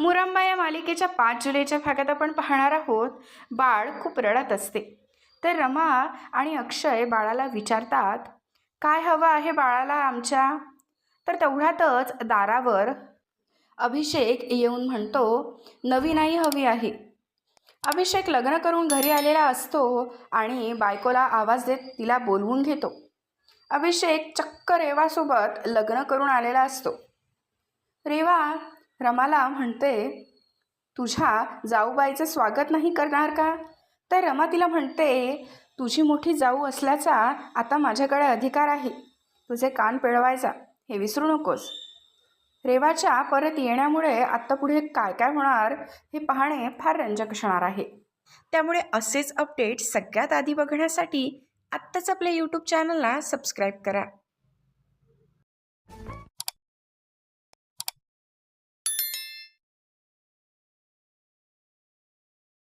मुरंबा या मालिकेच्या पाच जुलैच्या भागात आपण पाहणार आहोत बाळ खूप रडत असते. तर रमा आणि अक्षय बाळाला विचारतात काय हवं आहे बाळाला आमच्या? तर तेवढ्यातच दारावर अभिषेक येऊन म्हणतो नवी नाही हवी आहे. अभिषेक लग्न करून घरी आलेला असतो आणि बायकोला आवाज देत तिला बोलवून घेतो. अभिषेक चक्क रेवासोबत लग्न करून आलेला असतो. रेवा रमाला म्हणते तुझ्या जाऊबाईचं स्वागत नाही करणार का? तर रमा तिला म्हणते तुझी मोठी जाऊ असल्याचा आता माझ्याकडे अधिकार आहे. तुझे कान पिळवायचा. हे विसरू नकोस. रेवाच्या परत येण्यामुळे आत्ता पुढे काय काय होणार हे पाहणे फार रंजक असणार आहे. त्यामुळे असेच अपडेट सगळ्यात आधी बघण्यासाठी आत्ताच आपल्या यूट्यूब चॅनलला सबस्क्राईब करा.